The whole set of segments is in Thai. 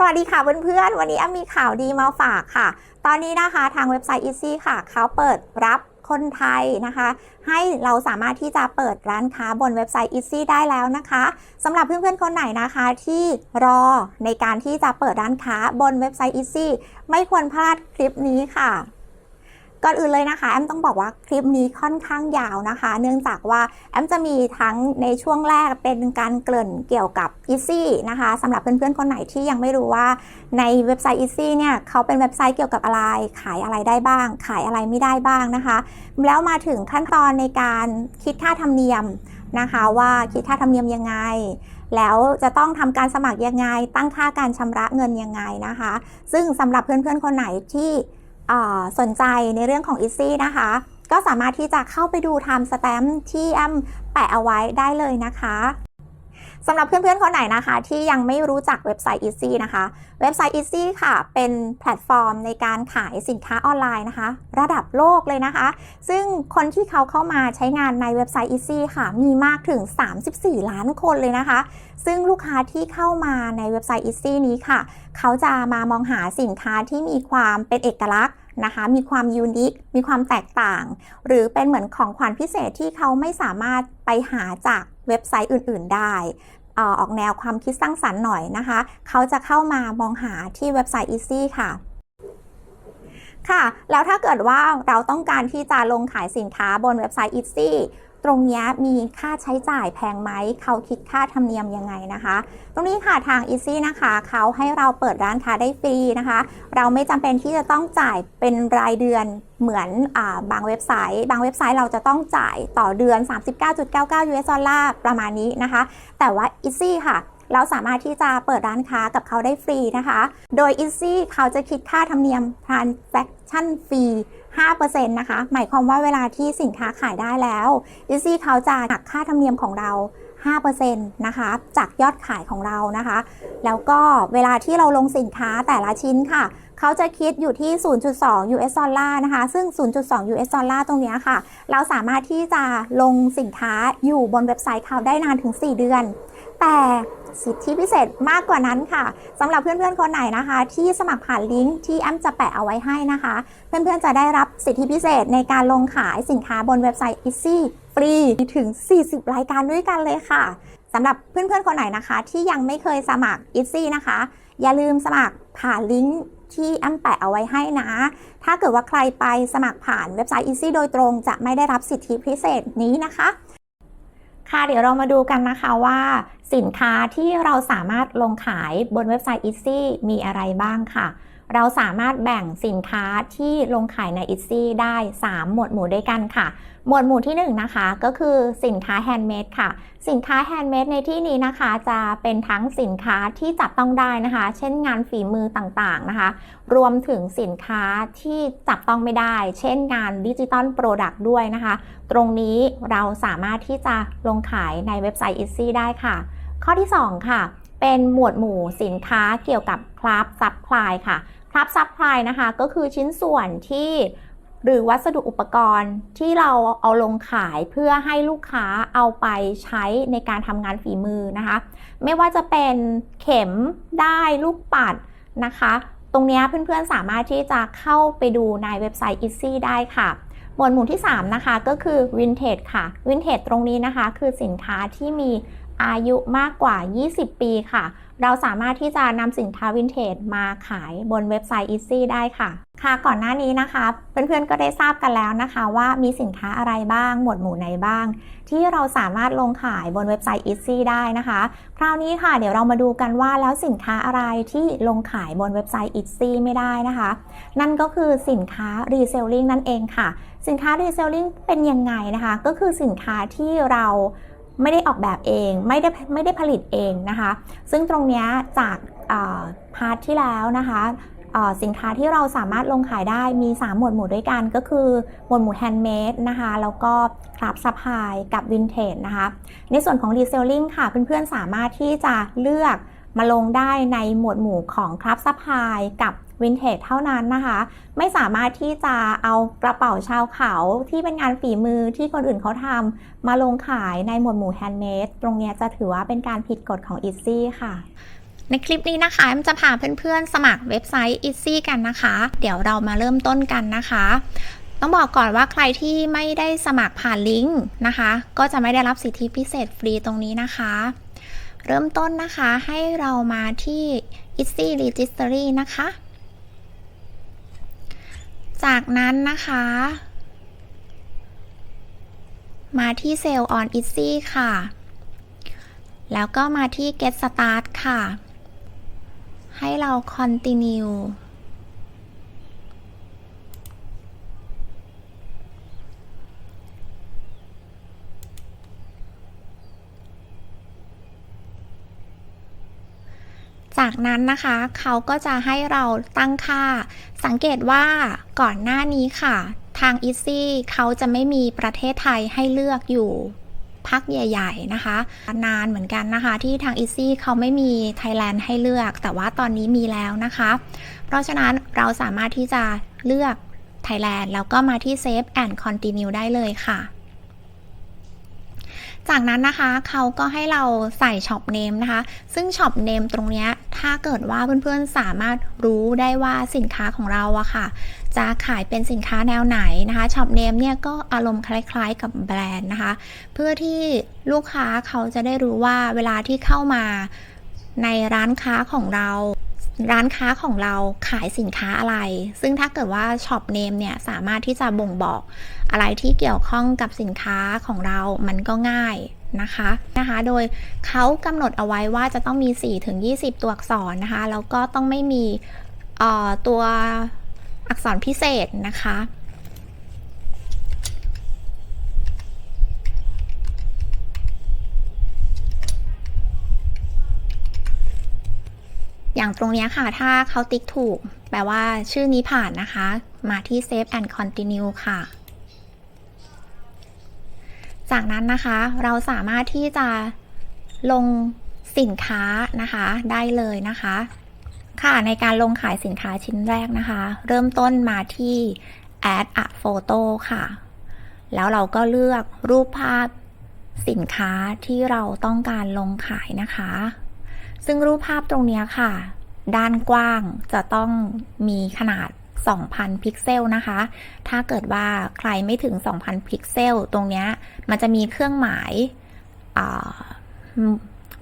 สวัสดีค่ะเพื่อนๆ วันนี้อมมีข่าวดีมาฝากค่ะ ตอนนี้นะคะทางเว็บไซต์ Easy ค่ะ เขาเปิดรับคนไทยนะคะ ให้เราสามารถที่จะเปิดร้านค้าบนเว็บไซต์ Easy ได้แล้วนะคะสำหรับเพื่อนๆ คนไหนนะคะที่รอในการที่จะเปิดร้านค้าบนเว็บไซต์ Easy ไม่ควรพลาดคลิปนี้ค่ะ ก่อนอื่นเลยนะคะแอมต้องบอกว่าคลิปนี้ค่อนข้างยาวนะคะ เนื่องจากว่าแอมจะมีทั้งในช่วงแรกเป็นการเกริ่นเกี่ยวกับ Easy นะคะสำหรับเพื่อนๆคนไหนที่ยังไม่รู้ว่าในเว็บไซต์ Easy เนี่ยเขาเป็นเว็บไซต์เกี่ยวกับอะไร ขายอะไรได้บ้าง ขายอะไรไม่ได้บ้างนะคะ แล้วมาถึงขั้นตอนในการคิดค่าธรรมเนียมนะคะว่าคิดค่าธรรมเนียมยังไง แล้วจะต้องทำการสมัครยังไง ตั้งค่าการชำระเงินยังไงนะคะ ซึ่งสำหรับเพื่อนๆคนไหนที่ สนใจในเรื่องของ e ซี่นะคะ ก็สามารถที่จะเข้าไปดูไทม์สแตมป์ที่แอมแปะเอาไว้ได้เลยนะคะ สำหรับเพื่อนๆคนไหนนะคะ ที่ยังไม่รู้จักเว็บไซต์ Easy นะคะ เว็บไซต์ Easy ค่ะ เป็นแพลตฟอร์มในการขายสินค้าออนไลน์นะคะ ระดับโลกเลยนะคะ ซึ่งคนที่เขาเข้ามาใช้งานในเว็บไซต์ Easy ค่ะ มีมากถึง 34 ล้านคนเลยนะคะ ซึ่งลูกค้าที่เข้ามาในเว็บไซต์ Easy นี้ค่ะ เขาจะมามองหาสินค้าที่มีความเป็นเอกลักษณ์นะคะมีความยูนิค มีความแตกต่าง หรือเป็นเหมือนของขวัญพิเศษที่เขาไม่สามารถไปหาจาก เว็บไซต์อื่น ๆ ได้ออกแนวความคิดสร้างสรรค์หน่อยนะคะ เขาจะเข้ามามองหาที่เว็บไซต์ Easy ค่ะค่ะ แล้วถ้าเกิดว่าเราต้องการที่จะลงขายสินค้าบนเว็บไซต์ Easy ตรงนี้มีค่าใช้จ่ายแพงไหม เขาคิดค่าธรรมเนียมยังไงนะคะ ตรงนี้ค่ะทาง Easy นะคะ เขาให้เราเปิดร้านค้าได้ฟรีนะคะ เราไม่จำเป็นที่จะต้องจ่ายเป็นรายเดือนเหมือนอบางเว็บไซต์ บางเว็บไซต์เราจะต้องจ่ายต่อเดือน 39.99 US ดอลลาร์ประมาณนี้นะคะ แต่ว่า Easy ค่ะเราสามารถที่จะเปิดร้านค้ากับเขาได้ฟรีนะคะ โดย Easy เขาจะคิดค่าธรรมเนียม transaction fee 5%นะคะ หมายความว่าเวลาที่สินค้าขายได้แล้ว Easy เขาจะหักค่าธรรมเนียมของเรา5%นะคะ จากยอดขายของเรานะคะ แล้วก็เวลาที่เราลงสินค้าแต่ละชิ้นค่ะ เขาจะคิดอยู่ที่ 0.2 US ดอลลาร์นะคะ ซึ่ง 0.2 US ดอลลาร์ตรงนี้ค่ะ เราสามารถที่จะลงสินค้าอยู่บนเว็บไซต์เขาได้นานถึง 4 เดือน แต่สิทธิพิเศษมากกว่านั้นค่ะสำหรับเพื่อนๆคนไหนนะคะ ที่สมัครผ่านลิงก์ที่แอมจะแปะเอาไว้ให้นะคะ เพื่อนๆจะได้รับสิทธิพิเศษในการลงขายสินค้าบนเว็บไซต์ Easy ฟรีถึง 40 รายการด้วยกันเลยค่ะสำหรับเพื่อนๆคนไหนนะคะ ที่ยังไม่เคยสมัคร Easy นะคะ อย่าลืมสมัครผ่านลิงก์ที่แอมแปะเอาไว้ให้นะ ถ้าเกิดว่าใครไปสมัครผ่านเว็บไซต์ Easy โดยตรง จะไม่ได้รับสิทธิพิเศษนี้นะคะ ค่ะเดี๋ยวเรามาดูกันนะคะว่าสินค้าที่เราสามารถลงขายบนเว็บไซต์ Easy มีอะไรบ้างค่ะ เราสามารถแบ่งสินค้าที่ลงขายใน Easy ได้ 3 หมวดหมู่ด้วยกันค่ะ หมวดหมู่ที่1นะคะก็คือสินค้าแฮนด์เมดค่ะ สินค้าแฮนด์เมดในที่นี้นะคะจะเป็นทั้งสินค้าที่จับต้องได้นะคะ เช่นงานฝีมือต่างๆนะคะ รวมถึงสินค้าที่จับต้องไม่ได้ เช่นงานดิจิตอลโปรดักต์ด้วยนะคะ ตรงนี้เราสามารถที่จะลงขายในเว็บไซต์ Easy ได้ค่ะ ข้อที่ 2 ค่ะ เป็นหมวดหมู่สินค้าเกี่ยวกับคราฟซัพพลายค่ะ คราฟซัพพลายนะคะ ก็คือชิ้นส่วนที่หรือวัสดุอุปกรณ์ที่เราเอาลงขายเพื่อให้ลูกค้าเอาไปใช้ในการทำงานฝีมือนะคะ ไม่ว่าจะเป็นเข็มได้ลูกปัดนะคะ ตรงนี้เพื่อนๆสามารถที่จะเข้าไปดูในเว็บไซต์ Easy ได้ค่ะ หมวดหมู่ที่ 3 นะคะ ก็คือ Vintage ค่ะ Vintage ตรงนี้นะคะ คือสินค้าที่มีอายุมากกว่า 20 ปีค่ะ เราสามารถที่จะนำสินค้าวินเทจมาขายบนเว็บไซต์ Easy ได้ค่ะ ค่ะก่อนหน้านี้นะคะ เพื่อนๆก็ได้ทราบกันแล้วนะคะ ว่ามีสินค้าอะไรบ้าง หมวดหมู่ไหนบ้าง ที่เราสามารถลงขายบนเว็บไซต์ Easy ได้นะคะ คราวนี้ค่ะ เดี๋ยวเรามาดูกันว่าแล้วสินค้าอะไรที่ลงขายบนเว็บไซต์ Easy ไม่ได้นะคะ นั่นก็คือสินค้า Reselling นั่นเองค่ะ สินค้า Reselling เป็นยังไงนะคะ ก็คือสินค้าที่เราไม่ได้ออกแบบเองไม่ได้ไม่ได้ผลิตเองนะคะ ซึ่งตรงเนี้ยจากพาร์ทที่แล้วนะคะสินค้าที่เราสามารถลงขายได้มี 3 หมวดหมู่ด้วยกันก็คือ หมวดหมู่แฮนด์เมดนะคะแล้วก็คราฟซัพพลายกับวินเทจนะคะ ในส่วนของรีเซลลิงค่ะ เพื่อนๆสามารถที่จะเลือกมาลงได้ในหมวดหมู่ของคราฟซัพพลายกับ วินเทจเท่านั้นนะคะ ไม่สามารถที่จะเอากระเป๋าชาวเขาที่เป็นงานฝีมือที่คนอื่นเขาทำมาลงขายในหมวดหมู่แฮนด์เมดตรงนี้จะถือว่าเป็นการผิดกฎของ Easy ค่ะในคลิปนี้นะคะแอมจะพาเพื่อนๆ สมัครเว็บไซต์ Easy กันนะคะ เดี๋ยวเรามาเริ่มต้นกันนะคะ ต้องบอกก่อนว่าใครที่ไม่ได้สมัครผ่านลิงก์นะคะ ก็จะไม่ได้รับสิทธิพิเศษฟรีตรงนี้นะคะ เริ่มต้นนะคะให้เรามาที่ Easy Registry นะคะ จากนั้นนะคะ มาที่เซลล์ on Easy ค่ะ แล้วก็มาที่ Get Start ค่ะ ให้เรา continue จากนั้นนะคะเขาก็จะให้เราตั้งค่า สังเกตว่าก่อนหน้านี้ค่ะ ทาง Easy เขาจะไม่มีประเทศไทยให้เลือกอยู่พักใหญ่ ๆ นะคะ นานเหมือนกันนะคะ ที่ทาง Easy เขาไม่มี Thailand ให้เลือก แต่ว่าตอนนี้มีแล้วนะคะ เพราะฉะนั้นเราสามารถที่จะเลือก Thailand แล้วก็มาที่ Save and Continue ได้เลยค่ะ จากนั้นนะคะเขาก็ให้เราใส่ช็อปเนมนะคะ ซึ่งช็อปเนมตรงนี้ถ้าเกิดว่าเพื่อนๆสามารถรู้ได้ว่าสินค้าของเราอะค่ะ จะขายเป็นสินค้าแนวไหนนะคะช็อปเนมเนี่ยก็อารมณ์คล้ายๆกับแบรนด์นะคะ เพื่อที่ลูกค้าเขาจะได้รู้ว่าเวลาที่เข้ามาในร้านค้าของเรา ร้านค้าของเราขายสินค้าอะไร ซึ่งถ้าเกิดว่าช็อปเนมเนี่ยสามารถที่จะบ่งบอกอะไรที่เกี่ยวข้องกับสินค้าของเรา มันก็ง่ายนะคะนะคะ โดยเขากำหนดเอาไว้ว่าจะต้องมี 4-20 ตัวอักษรนะคะ แล้วก็ต้องไม่มีตัวอักษรพิเศษนะคะ อย่างตรงนี้ค่ะ ถ้าเขาติ๊กถูก แปลว่าชื่อนี้ผ่านนะคะ มาที่ Save and Continue ค่ะ จากนั้นนะคะ เราสามารถที่จะลงสินค้านะคะ ได้เลยนะคะ ค่ะ ในการลงขายสินค้าชิ้นแรกนะคะ เริ่มต้นมาที่ add a photo ค่ะ แล้วเราก็เลือกรูปภาพสินค้าที่เราต้องการลงขายนะคะ ซึ่งรูปภาพตรงนี้ค่ะ ด้านกว้างจะต้องมีขนาด 2,000 พิกเซลนะคะ ถ้าเกิดว่าใครไม่ถึง 2,000 พิกเซล ตรงนี้มันจะมีเครื่องหมาย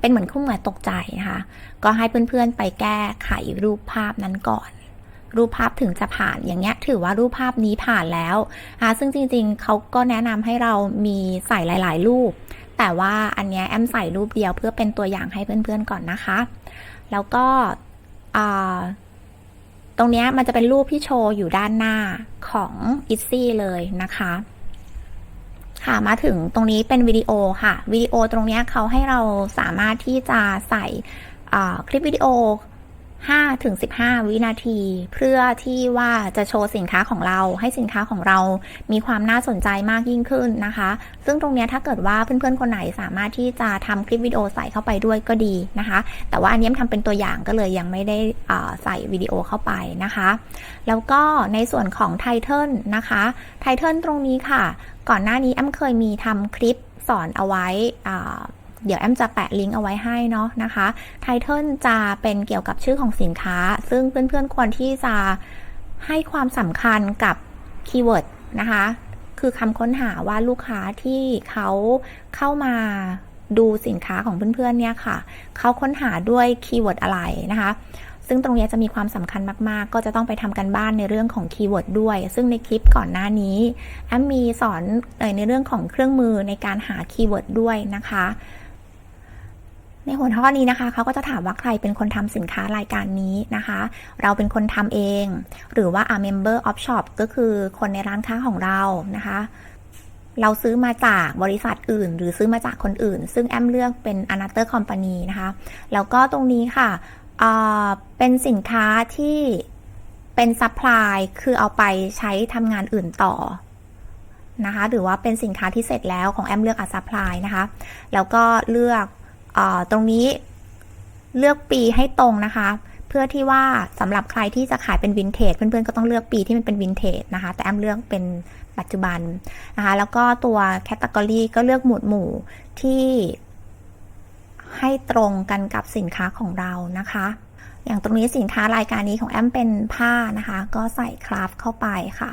เป็นเหมือนเครื่องหมายตกใจนะคะ ก็ให้เพื่อนๆไปแก้ไขรูปภาพนั้นก่อนรูปภาพถึงจะผ่านอย่างเงี้ยถือว่ารูปภาพนี้ผ่านแล้วนะะซึ่งจริงๆ เขาก็แนะนำให้เรามีใส่หลาย ๆ รูป แต่ว่าอันเนี้ยแอมใส่รูปเดียวเพื่อเป็นตัวอย่างให้เพื่อนๆก่อนนะคะ แล้วก็ตรงนี้มันจะเป็นรูปที่โชว์อยู่ด้านหน้าของ i t z y เลยนะคะ ค่ะมาถึงตรงนี้เป็นวิดีโอค่ะวิดีโอตรงนี้เขาให้เราสามารถที่จะใส่คลิปวิดีโอ 5ถึง15 วินาที เพื่อที่ว่าจะโชว์สินค้าของเรา ให้สินค้าของเรามีความน่าสนใจมากยิ่งขึ้นนะคะ ซึ่งตรงนี้ถ้าเกิดว่าเพื่อนๆคนไหนสามารถที่จะทำคลิปวิดีโอใส่เข้าไปด้วยก็ดีนะคะ แต่ว่าอันนี้ทำเป็นตัวอย่างก็เลยยังไม่ได้ใส่วิดีโอเข้าไปนะคะ แล้วก็ในส่วนของไทเทิลนะคะไทเทิลตรงนี้ค่ะ ก่อนหน้านี้แอมเคยมีทำคลิปสอนเอาไว้ เดี๋ยวแอมจะแปะลิงก์เอาไว้ให้เนาะนะคะไทเทิลจะเป็นเกี่ยวกับชื่อของสินค้า ซึ่งเพื่อนๆควรที่จะให้ความสำคัญกับคีย์เวิร์ดนะคะ คือคำค้นหาว่าลูกค้าที่เขาเข้ามาดูสินค้าของเพื่อนๆเนี่ยค่ะ เขาค้นหาด้วยคีย์เวิร์ดอะไรนะคะ ซึ่งตรงนี้จะมีความสำคัญมากๆ ก็จะต้องไปทำกันบ้านในเรื่องของคีย์เวิร์ดด้วย ซึ่งในคลิปก่อนหน้านี้แอมมีสอนในเรื่องของเครื่องมือในการหาคีย์เวิร์ดด้วยนะคะ ในหัวข้อนี้นะคะเขาก็จะถามว่าใครเป็นคนทำสินค้ารายการนี้นะคะ เราเป็นคนทำเอง หรือว่า a member of shop ก็คือคนในร้านค้าของเรานะคะ เราซื้อมาจากบริษัทอื่น หรือซื้อมาจากคนอื่น ซึ่งแอมเลือกเป็น another company นะคะ แล้วก็ตรงนี้ค่ะเป็นสินค้าที่เป็นซัพพลายคือเอาไปใช้ทำงานอื่นต่อนะคะ หรือว่าเป็นสินค้าที่เสร็จแล้วของแอมเลือกอัซัพพลายนะคะ แล้วก็เลือก ตรงนี้เลือกปีให้ตรงนะคะ เพื่อที่ว่าสำหรับใครที่จะขายเป็นวินเทจเพื่อนๆก็ต้องเลือกปีที่มันเป็นวินเทจนะคะ แต่แอมเลือกเป็นปัจจุบันนะคะ แล้วก็ตัวแคตตากรีก็เลือกหมวดหมู่ที่ให้ตรงกันกับสินค้าของเรานะคะ อย่างตรงนี้สินค้ารายการนี้ของแอมเป็นผ้านะคะ ก็ใส่คราฟเข้าไปค่ะ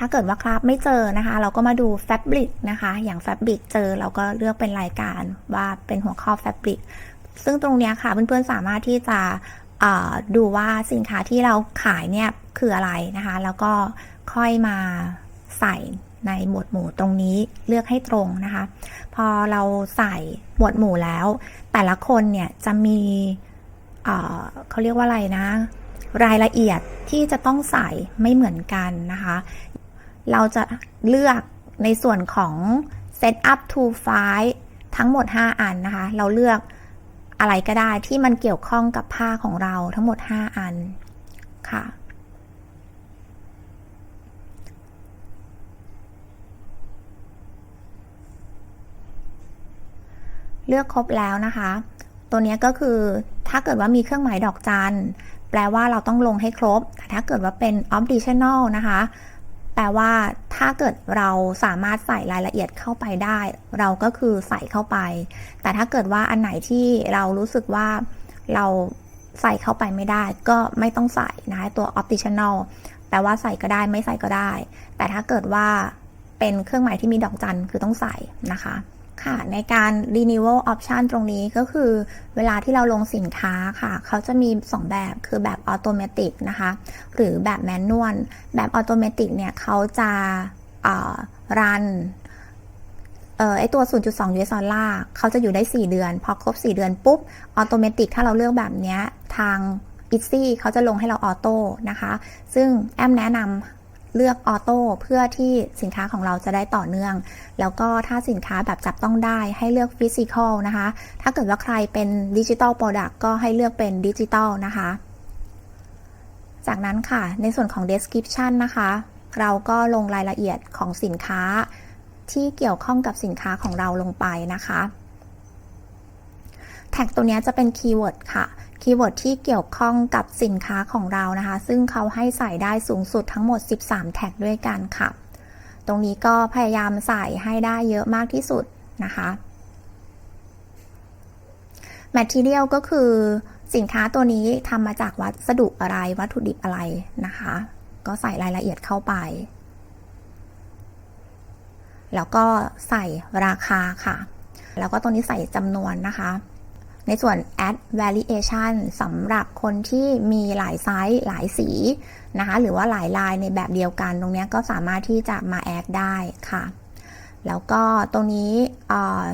ถ้าเกิดว่าคราฟไม่เจอนะคะ เราก็มาดูแฟบริกนะคะ อย่างแฟบริกเจอเราก็เลือกเป็นรายการว่าเป็นหัวข้อแฟบริกซึ่งตรงนี้ค่ะเพื่อนๆสามารถที่จะดูว่าสินค้าที่เราขายเนี่ยคืออะไรนะคะ แล้วก็ค่อยมาใส่ในหมวดหมู่ตรงนี้เลือกให้ตรงนะคะ พอเราใส่หมวดหมู่แล้ว แต่ละคนเนี่ยจะมีเเขาเรียกว่าอะไรนะ รายละเอียดที่จะต้องใส่ไม่เหมือนกันนะคะ เราจะเลือกในส่วนของ set up to file ทั้งหมด 5 อันนะคะ เราเลือกอะไรก็ได้ที่มันเกี่ยวข้องกับผ้าของเราทั้งหมด 5 อันค่ะ เลือกครบแล้วนะคะ ตัวนี้ก็คือถ้าเกิดว่ามีเครื่องหมายดอกจันแปลว่าเราต้องลงให้ครบ แต่ถ้าเกิดว่าเป็น optional นะคะ แปลว่าถ้าเกิดเราสามารถใส่รายละเอียดเข้าไปได้ เราก็คือใส่เข้าไป แต่ถ้าเกิดว่าอันไหนที่เรารู้สึกว่าเราใส่เข้าไปไม่ได้ ก็ไม่ต้องใส่นะตัว optional แปลว่าใส่ก็ได้ไม่ใส่ก็ได้ แต่ถ้าเกิดว่าเป็นเครื่องหมายที่มีดอกจันคือต้องใส่นะคะ ค่ะ ในการ renewal option ตรงนี้ก็คือเวลาที่เราลงสินค้าค่ะ เขาจะมี 2 แบบคือแบบ automatic นะคะ หรือแบบ manual แบบ automatic เนี่ยเขาจะรันไอตัว 0.2 US ดอลลาร์เขาจะอยู่ได้ 4 เดือน พอครบ 4 เดือนปุ๊บ automatic ถ้าเราเลือกแบบนี้ทาง i t z y เขาจะลงให้เราออโต้นะคะ ซึ่งแอมแนะนำ เลือกออโต้เพื่อที่สินค้าของเราจะได้ต่อเนื่อง แล้วก็ถ้าสินค้าแบบจับต้องได้ให้เลือกฟิสิกอลนะคะ ถ้าเกิดว่าใครเป็นดิจิ t a ลโปรดักต์ก็ให้เลือกเป็นดิจิ t a ลนะคะ จากนั้นค่ะ ในส่วนของ description นะคะ เราก็ลงรายละเอียดของสินค้า ที่เกี่ยวข้องกับสินค้าของเราลงไปนะคะ แท็กตัวนี้จะเป็นคีย์เวิร์ดค่ะ คีย์เวิร์ดที่เกี่ยวข้องกับสินค้าของเรานะคะ ซึ่งเขาให้ใส่ได้สูงสุดทั้งหมด 13 แท็กด้วยกันค่ะ ตรงนี้ก็พยายามใส่ให้ได้เยอะมากที่สุดนะคะ Material ก็คือสินค้าตัวนี้ทำมาจากวัสดุอะไรวัตถุดิบอะไรนะคะ ก็ใส่รายละเอียดเข้าไป แล้วก็ใส่ราคาค่ะ แล้วก็ตรงนี้ใส่จำนวนนะคะ ในส่วน add variation สำหรับคนที่มีหลายไซส์หลายสีนะคะหรือว่าหลายลายในแบบเดียวกัน ตรงนี้ก็สามารถที่จะมา add ได้ค่ะ แล้วก็ตรงนี้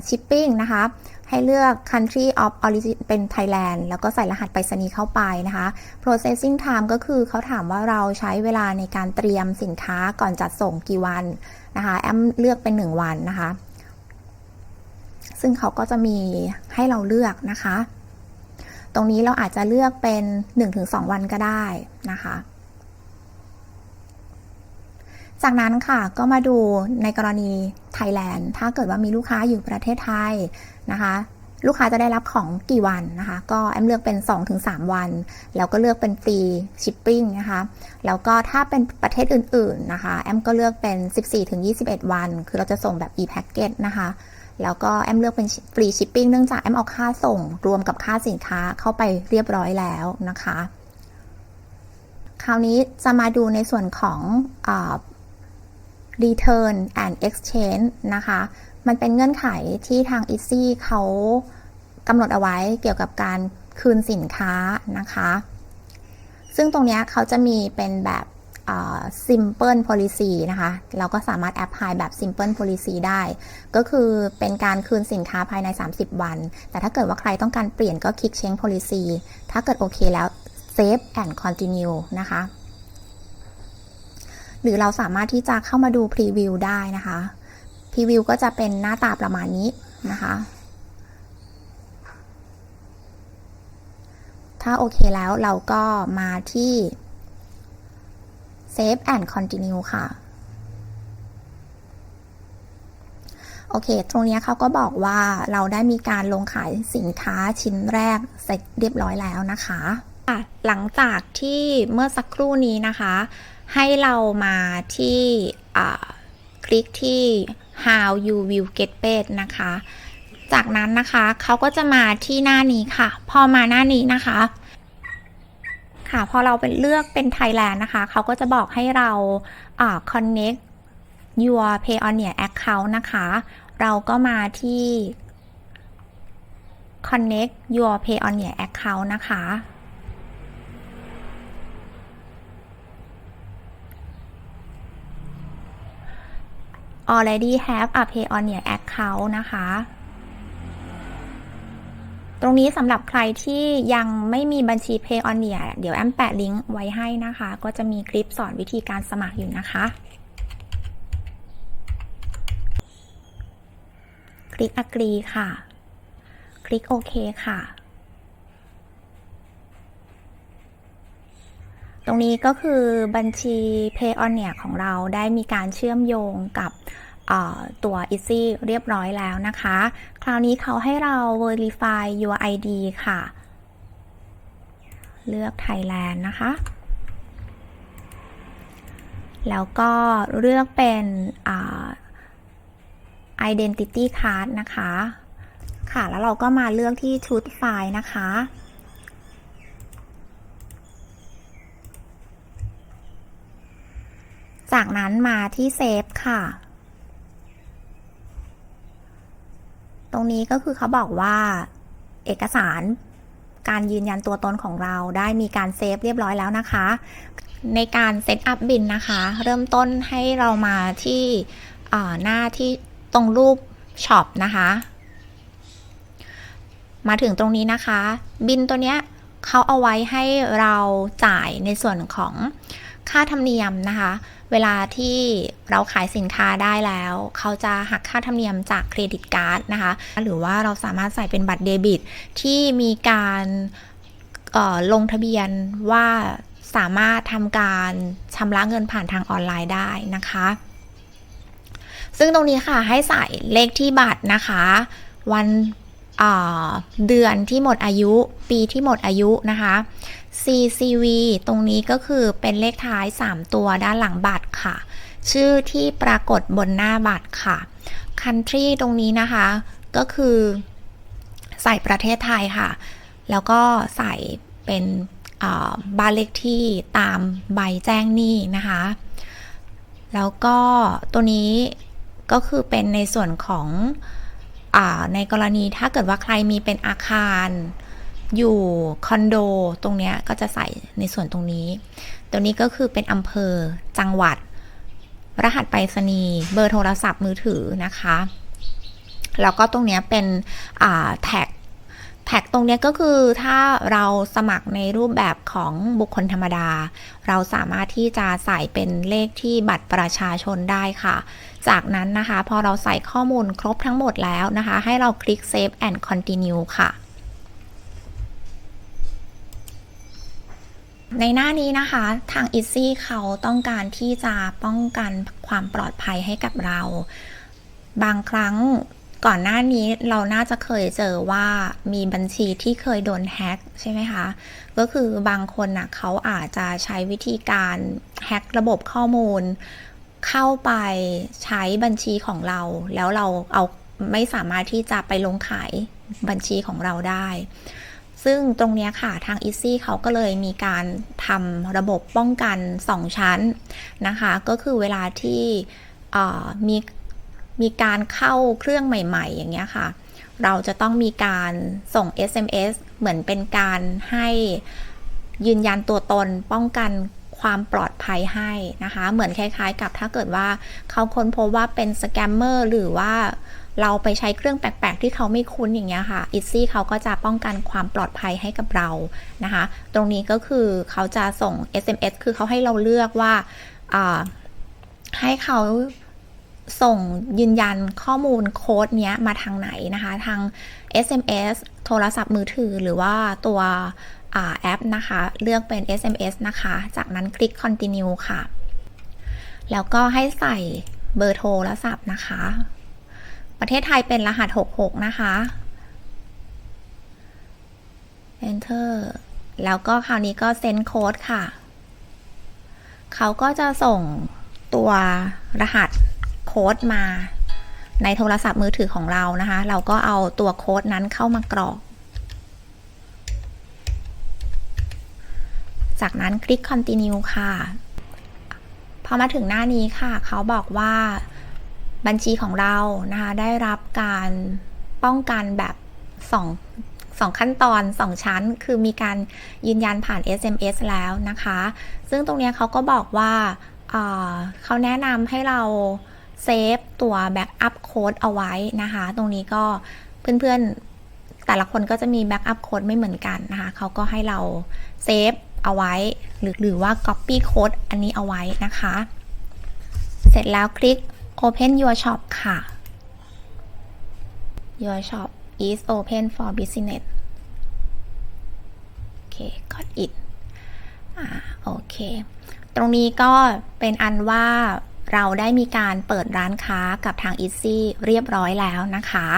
shipping นะคะให้เลือก country of origin เป็น Thailand แล้วก็ใส่รหัสไปรษณีย์เข้าไปนะคะ processing time ก็คือเขาถามว่าเราใช้เวลาในการเตรียมสินค้าก่อนจัดส่งกี่วันนะคะ แอมเลือกเป็น 1 วันนะคะ ซึ่งเขาก็จะมีให้เราเลือกนะคะ ตรงนี้เราอาจจะเลือกเป็น 1-2 วันก็ได้นะคะ จากนั้นค่ะก็มาดูในกรณีไทยแลนด์ ถ้าเกิดว่ามีลูกค้าอยู่ประเทศไทยนะคะลูกค้าจะได้รับของกี่วันนะคะ ก็แอมเลือกเป็น 2-3 วัน แล้วก็เลือกเป็นฟรีชิปปิ้งนะคะ แล้วก็ถ้าเป็นประเทศอื่นๆนะคะ แอมก็เลือกเป็น 14-21 วัน คือเราจะส่งแบบ e-packet นะคะ แล้วก็แอมเลือกเป็นฟรีชิปปิ้งเนื่องจากแอมเอาค่าส่งรวมกับค่าสินค้าเข้าไปเรียบร้อยแล้วนะคะ คราวนี้จะมาดูในส่วนของอ return and exchange นะคะ มันเป็นเงื่อนไขที่ทาง Easy เขากำหนดเอาไว้เกี่ยวกับการคืนสินค้านะคะ ซึ่งตรงนี้เขาจะมีเป็นแบบ simple policy นะคะ เราก็สามารถแอปพลายแบบ simple policy ได้ ก็คือเป็นการคืนสินค้าภายใน 30 วัน แต่ถ้าเกิดว่าใครต้องการเปลี่ยนก็คลิก change policy ถ้าเกิดโอเคแล้ว save and continue นะคะ หรือเราสามารถที่จะเข้ามาดูพรีวิวได้นะคะพรีวิวก็จะเป็นหน้าตาประมาณนี้นะคะถ้าโอเคแล้วเราก็มาที่ save and continue ค่ะ โอเค ตรงนี้เขาก็บอกว่าเราได้มีการลงขายสินค้าชิ้นแรกเสร็จเรียบร้อยแล้วนะคะหลังจากที่เมื่อสักครู่นี้นะคะ ให้เรามาที่คลิกที่ how you will get paid นะคะ จากนั้นนะคะเขาก็จะมาที่หน้านี้ค่ะ พอมาหน้านี้นะคะ ค่ะ พอเราเป็นเลือกเป็น Thailand นะคะ เขาก็จะบอกให้เราอ่า connect your Payoneer account นะคะ เราก็มาที่ connect your Payoneer account นะคะ already have a Payoneer account นะคะ ตรงนี้สำหรับใครที่ยังไม่มีบัญชี Payoneer เดี๋ยวแอมแปะลิงก์ไว้ให้นะคะ ก็จะมีคลิปสอนวิธีการสมัครอยู่นะคะ คลิก agree ค่ะ คลิกโอเคค่ะ ตรงนี้ก็คือบัญชี Payoneer ของเราได้มีการเชื่อมโยงกับ ตัว Easy เรียบร้อยแล้วนะคะ คราวนี้เขาให้เรา verify your ID ค่ะ เลือก Thailand นะคะ แล้วก็เลือกเป็น identity card นะคะ ค่ะ แล้วเราก็มาเลือกที่ choose file นะคะจากนั้นมาที่เซฟค่ะ รงนี้ก็คือเขาบอกว่าเอกสารการยืนยันตัวตนของเราได้มีการเซฟเรียบร้อยแล้วนะคะ ในการเซตอัพบินนะคะ เริ่มต้นให้เรามาที่หน้าที่ตรงรูปช็อปนะคะ มาถึงตรงนี้นะคะ บินตัวเนี้ยเขาเอาไว้ให้เราจ่ายในส่วนของค่าธรรมเนียมนะคะ เวลาที่เราขายสินค้าได้แล้ว เขาจะหักค่าธรรมเนียมจากเครดิตการ์ดนะคะ หรือว่าเราสามารถใส่เป็นบัตรเดบิต ที่มีการลงทะเบียนว่าสามารถทำการชำระเงินผ่านทางออนไลน์ได้นะคะ ซึ่งตรงนี้ค่ะให้ใส่เลขที่บัตรนะคะ วันเเดือนที่หมดอายุ ปีที่หมดอายุนะคะ CCV ตรงนี้ก็คือเป็นเลขท้าย 3 ตัวด้านหลังบัตรค่ะ ชื่อที่ปรากฏบนหน้าบัตรค่ะ Country ตรงนี้นะคะ ก็คือใส่ประเทศไทยค่ะ แล้วก็ใส่เป็นอ่าบ้านเลขที่ตามใบแจ้งหนี้นะคะ แล้วก็ตัวนี้ก็คือเป็นในส่วนของอาในกรณีถ้าเกิดว่าใครมีเป็นอาคาร อยู่คอนโดตรงเนี้ยก็จะใส่ในส่วนตรงนี้ ตัวนี้ก็คือเป็นอำเภอจังหวัด รหัสไปรษณีย์เบอร์โทรศัพท์มือถือนะคะ แล้วก็ตรงเนี้ยเป็นแท็กแท็กตรงนี้ก็คือถ้าเราสมัครในรูปแบบของบุคคลธรรมดา เราสามารถที่จะใส่เป็นเลขที่บัตรประชาชนได้ค่ะ จากนั้นนะคะ พอเราใส่ข้อมูลครบทั้งหมดแล้วนะคะ ให้เราคลิก save and continue ค่ะ ในหน้านี้นะคะทาง Easy เขาต้องการที่จะป้องกันความปลอดภัยให้กับเรา บางครั้งก่อนหน้านี้เราน่าจะเคยเจอว่ามีบัญชีที่เคยโดนแฮ็กใช่ไหมคะ ก็คือบางคนน่ะเขาอาจจะใช้วิธีการแฮ็กระบบข้อมูล เข้าไปใช้บัญชีของเรา แล้วเราเอาไม่สามารถที่จะไปลงขายบัญชีของเราได้ ซึ่งตรงนี้ค่ะทาง Easy เขาก็เลยมีการทำระบบป้องกัน 2 ชั้นนะคะ ก็คือเวลาที่มีมีการเข้าเครื่องใหม่ๆ อย่างเงี้ยค่ะ เราจะต้องมีการส่ง SMS เหมือนเป็นการให้ยืนยันตัวตนป้องกันความปลอดภัยให้นะคะ เหมือนคล้ายๆ กับถ้าเกิดว่าเขาค้นพบว่าเป็นสแกมเมอร์หรือว่า เราไปใช้เครื่องแปลกๆ ที่เขาไม่คุ้นอย่างเงี้ยค่ะ i ิซี่เขาก็จะป้องกันความปลอดภัยให้กับเรานะคะ ตรงนี้ก็คือเขาจะส่ง SMS คือเขาให้เราเลือกว่าให้เขาส่งยืนยันข้อมูลโค้ดเนี้ยมาทางไหนนะคะ ทาง SMS โทรศัพท์มือถือหรือว่าตัวแอปนะคะ เลือกเป็น SMS นะคะ จากนั้นคลิก continue ค่ะ แล้วก็ให้ใส่เบอร์โทรศัพท์นะคะ ประเทศไทยเป็นรหัส 66 นะคะ enter แล้วก็คราวนี้ก็ send code ค่ะ เขาก็จะส่งตัวรหัสโค้ดมาในโทรศัพท์มือถือของเรานะคะ เราก็เอาตัวโค้ดนั้นเข้ามากรอก จากนั้นคลิก continue ค่ะ พอมาถึงหน้านี้ค่ะ เขาบอกว่า บัญชีของเรานะคะได้รับการป้องกันแบบสองสองขั้นตอน 2 ชั้นคือมีการยืนยันผ่าน SMS แล้วนะคะ ซึ่งตรงนี้เขาก็บอกว่าเอ่อเขาแนะนำให้เราเซฟตัวแบ็กอัพโค้ดเอาไว้นะคะ ตรงนี้ก็เพื่อนๆ แต่ละคนก็จะมีแบ็กอัพโค้ดไม่เหมือนกันนะคะ เขาก็ให้เราเซฟเอาไว้ หรือหรือว่า Copy Code อันนี้เอาไว้นะคะ เสร็จแล้วคลิก Open Your Shop ค่ะ Your Shop is open for business โอเค got it อ่าโอเค ตรงนี้ก็เป็นอันว่าเราได้มีการเปิดร้านค้ากับทาง Easy เรียบร้อยแล้วนะคะ